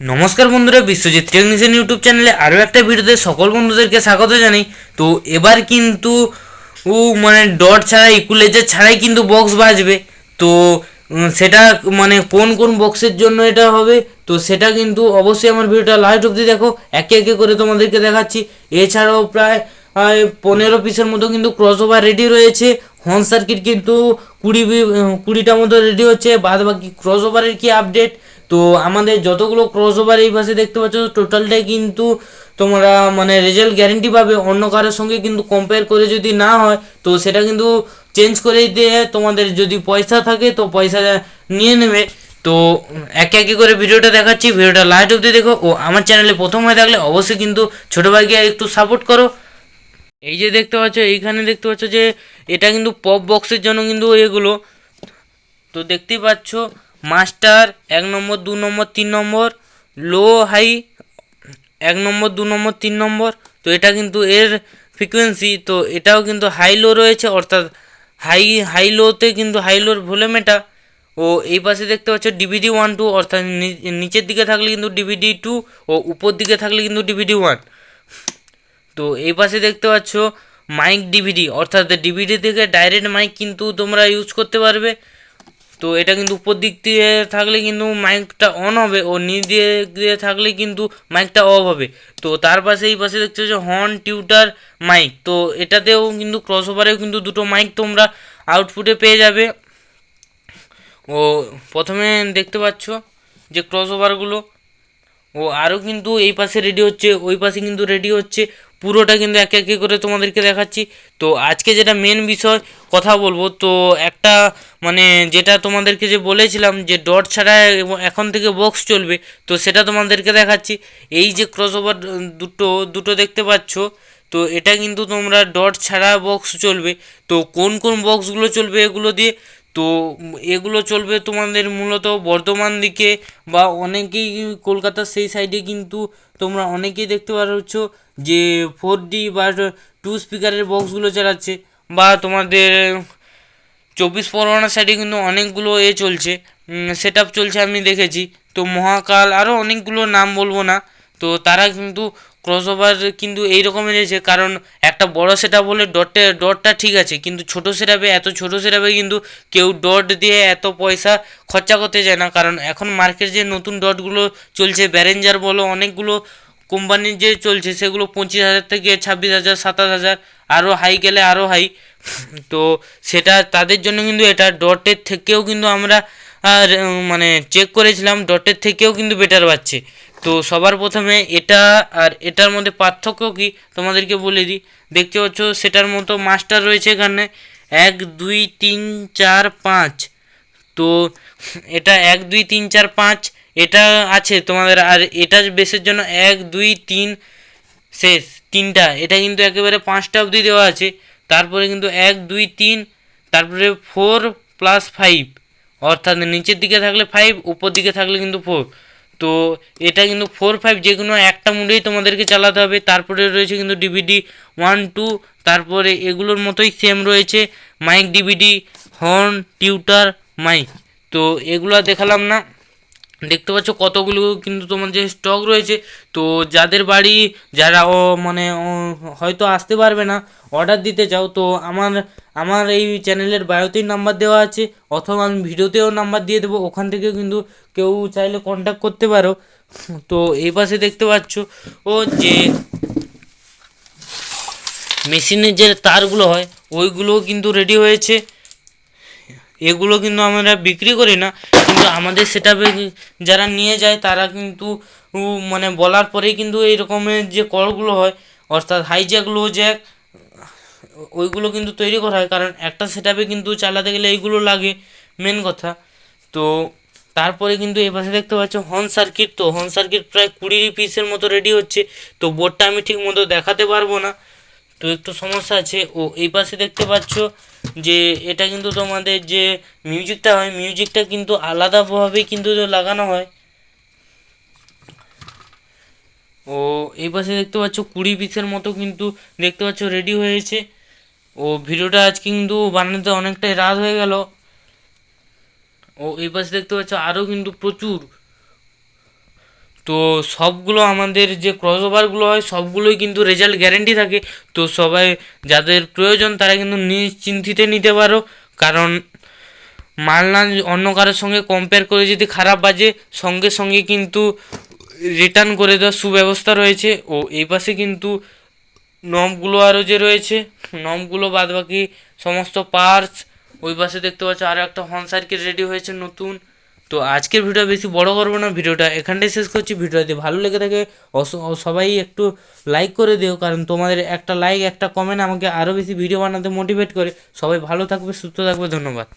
নমস্কার বন্ধুরা, Biswajit technician YouTube চ্যানেলে আরও একটা ভিডিওতে সকল বন্ধুদেরকে স্বাগত জানাই। তো এবার কিন্তু মানে ডট ছাড়া ইকুলেজার ছাড়াই কিন্তু বক্স বাজবে। তো সেটা মানে কোন কোন বক্সের জন্য এটা হবে, তো সেটা কিন্তু অবশ্যই আমার ভিডিওটা লাস্ট অবধি দেখো। একে একে করে তোমাদেরকে দেখাচ্ছি। এছাড়াও প্রায় পনেরো পিসের মতো কিন্তু ক্রস ওভার রেডি রয়েছে। হর্ন সার্কিট কিন্তু কুড়ি কুড়িটার মতো রেডি হচ্ছে। বাদ বাকি ক্রস ওভারের কী আপডেট তো আমাদের যতগুলো ক্রস ওভার এই পাশে দেখতে পাচ্ছ টোটালটাই কিন্তু তোমরা মানে রেজাল্ট গ্যারেন্টি পাবে। অন্য কারোর সঙ্গে কিন্তু কম্পেয়ার করে যদি না হয়, তো সেটা কিন্তু চেঞ্জ করে দিয়ে তোমাদের যদি পয়সা থাকে, তো পয়সা নিয়ে নেবে। তো একে একে করে ভিডিওটা দেখাচ্ছি। ভিডিওটা লাস্ট অব্দি দেখো ও আমার চ্যানেলে প্রথম হয়ে থাকলে অবশ্যই কিন্তু ছোটো ভাইকে একটু সাপোর্ট করো। এই যে দেখতে পাচ্ছ, এইখানে দেখতে পাচ্ছ যে এটা কিন্তু পপ বক্সের জন্য কিন্তু এগুলো। তো দেখতেই পাচ্ছ মাস্টার, এক নম্বর, দু নম্বর, তিন নম্বর, লো, হাই, এক নম্বর, দু নম্বর, তিন নম্বর। তো এটা কিন্তু এর ফ্রিকোয়েন্সি তো এটাও কিন্তু হাই লো রয়েছে, অর্থাৎ হাই হাই লোতে কিন্তু হাই লোর ভলিউম এটা। ও এই পাশে দেখতে পাচ্ছ ডিভিডি ওয়ান টু অর্থাৎ নিচের দিকে থাকলে কিন্তু ডিভিডি টু ও উপর দিকে থাকলে কিন্তু ডিভিডি ওয়ান তো এই পাশে দেখতে পাচ্ছ মাইক ডিভিডি অর্থাৎ ডিভিডি থেকে ডাইরেক্ট মাইক কিন্তু তোমরা ইউজ করতে পারবে। তো এটা কিন্তু উপর দিক দিয়ে থাকলে কিন্তু মাইকটা অন হবে ও নিচ দিয়ে দিয়ে থাকলে কিন্তু মাইকটা অফ হবে। তো তার পাশে এই পাশে দেখতে পাচ্ছ হর্ন টিউটার মাইক তো এটাতেও কিন্তু ক্রস ওভারেও কিন্তু দুটো মাইক তোমরা আউটপুটে পেয়ে যাবে। ও প্রথমে দেখতে পাচ্ছ যে ক্রস ওভারগুলো ও আরও কিন্তু এই পাশে রেডি হচ্ছে, ওই পাশে কিন্তু রেডি হচ্ছে। পুরোটা কিন্তু একে একে করে তোমাদেরকে দেখাচ্ছি। তো আজকে যেটা মেন বিষয় কথা বলব। তো একটা মানে যেটা তোমাদেরকে যে বলেছিলাম যে ডট ছাড়া এখন থেকে বক্স চলবে, তো সেটা তোমাদেরকে দেখাচ্ছি। এই যে ক্রস ওভার দুটো দুটো দেখতে পাচ্ছ, তো এটা কিন্তু তোমরা ডট ছাড়া বক্স চলবে। তো কোন কোন বক্সগুলো চলবে এগুলো দিয়ে? তো এগুলো চলবে তোমাদের মূলত বর্ধমান দিকে বা অনেকেই কলকাতার সেই সাইডে কিন্তু তোমরা অনেকেই দেখতে পাচ্ছ যে ফোর ডি বা টু স্পিকারের বক্সগুলো চালাচ্ছে। বা তোমাদের চব্বিশ পরগনার সাইডে কিন্তু অনেকগুলো এ চলছে। সেট আপ চলছে আমি দেখেছি। তো মহাকাল আরও অনেকগুলো নাম বলব না। তো তারা কিন্তু ক্রস ওভার কিন্তু এই রকমের এসেছে কারণ একটা বড় সেট আপ হলে ডটে ডটটা ঠিক আছে। কিন্তু ছোট সেট আপে এত ছোট সেট আপে কিন্তু কেউ ডট দিয়ে এত পয়সা খরচা করতে চায় না। কারণ এখন মার্কেট যে নতুন ডটগুলো চলছে ব্যারেঞ্জার বলো, অনেকগুলো কোম্পানির যে চলছে সেগুলো পঁচিশ হাজার থেকে ছাব্বিশ হাজার সাতাশ হাজার আরও হাই গেলে আরও হাই তো সেটা তাদের জন্য কিন্তু এটা ডটের থেকেও কিন্তু আমরা আর, মানে চেক করেছিলাম ডটের থেকেও কিন্তু বেটার পাচ্ছে। তো সবার প্রথমে এটা আর এটার মধ্যে পার্থক্য কি? তোমাদেরকে বলে দিই। দেখতে পাচ্ছ সেটার মতো মাস্টার রয়েছে এখানে। এক দুই তিন চার পাঁচ। তো এটা এক দুই তিন চার পাঁচ। এটা আছে তোমাদের, আর এটা বেসের জন্য এক, দুই, তিন, শেষ, তিনটা। এটা কিন্তু একেবারে পাঁচটা অবধি দেওয়া আছে। তারপরে কিন্তু এক, দুই, তিন, তারপরে ফোর প্লাস ফাইভ অর্থাৎ নিচের দিকে থাকলে ফাইভ উপর দিকে থাকলে কিন্তু ফোর তো এটা কিন্তু ফোর ফাইভ যে কোনো একটা মুডেই তোমাদেরকে চালাতে হবে। তারপরে রয়েছে কিন্তু ডিভিডি ওয়ান টু তারপরে এগুলোর মতোই সেম রয়েছে। Mic DVD horn tweeter mic তো এগুলো দেখালাম না। দেখতে পাচ্ছ কতগুলো কিন্তু তোমার যে স্টক রয়েছে, তো যাদের বাড়ি যারা ও মানে হয়তো আসতে পারবে না অর্ডার দিতে চাও, তো আমার আমার এই চ্যানেলের বায়োতেই নাম্বার দেওয়া আছে, অথবা আমি ভিডিওতেও নাম্বার দিয়ে দেবো, ওখান থেকেও কিন্তু কেউ চাইলে কন্ট্যাক্ট করতে পারো। তো এই পাশে দেখতে পাচ্ছ, ও যে মেশিনের যে তারগুলো হয়, ওইগুলোও কিন্তু রেডি হয়েছে। এগুলো কিন্তু আমরা বিক্রি করি না কিন্তু আমাদের সেটাপে যারা নিয়ে যায় তারা কিন্তু মানে বলার পরেই কিন্তু এই রকমের যে কলগুলো হয়, অর্থাৎ হাই জ্যাক লো জ্যাক ওইগুলো কিন্তু তৈরি করা হয়। কারণ একটা সেটাপে কিন্তু চালাতে গেলে এইগুলো লাগে মেন কথা। তো তারপরে কিন্তু এই পাশে দেখতে পাচ্ছ হর্ন সার্কিট তো হর্ন সার্কিট প্রায় কুড়ি পিসের মতো রেডি হচ্ছে। তো বোর্ডটা আমি ঠিক মতো দেখাতে পারব না। তো একটু সমস্যা আছে। ও এই পাশে দেখতে পাচ্ছ যে এটা কিন্তু তোমাদের যে মিউজিকটা হয়, মিউজিকটা কিন্তু আলাদাভাবেই কিন্তু লাগানো হয়। ও এই পাশে দেখতে পাচ্ছ কুড়ি পিসের মতো কিন্তু দেখতে পাচ্ছ রেডি হয়েছে। ও ভিডিওটা আজ কিন্তু বানাতে অনেকটাই রাত হয়ে গেল। ও এই পাশে দেখতে পাচ্ছ আরও কিন্তু প্রচুর তো সবগুলো আমাদের যে ক্রস ওভারগুলো হয়, সবগুলোই কিন্তু রেজাল্ট গ্যারেন্টি থাকে। তো সবাই যাদের প্রয়োজন, তারা কিন্তু নিশ্চিন্তিতে নিতে পারো। কারণ মাল না অন্য কারোর সঙ্গে কম্পেয়ার করে যদি খারাপ বাজে, সঙ্গে সঙ্গে কিন্তু রিটার্ন করে দেওয়ার সুব্যবস্থা রয়েছে। ও, এই পাশে কিন্তু নবগুলো আরও যে রয়েছে নবগুলো বাদ বাকি সমস্ত পার্টস ওই পাশে দেখতে পাচ্ছ আরও একটা হর্ন সার্কিট রেডি হয়েছে নতুন। তো আজকের ভিডিও বেশি বড় করব না, ভিডিওটা এখানটাই শেষ করছি। ভিডিওটা যদি ভালো লেগে থাকে সবাই একটু লাইক করে দিও, কারণ তোমাদের একটা লাইক একটা কমেন্ট আমাকে আরও বেশি ভিডিও বানাতে মোটিভেট করে। সবাই ভালো থাকবে, সুস্থ থাকবে, ধন্যবাদ।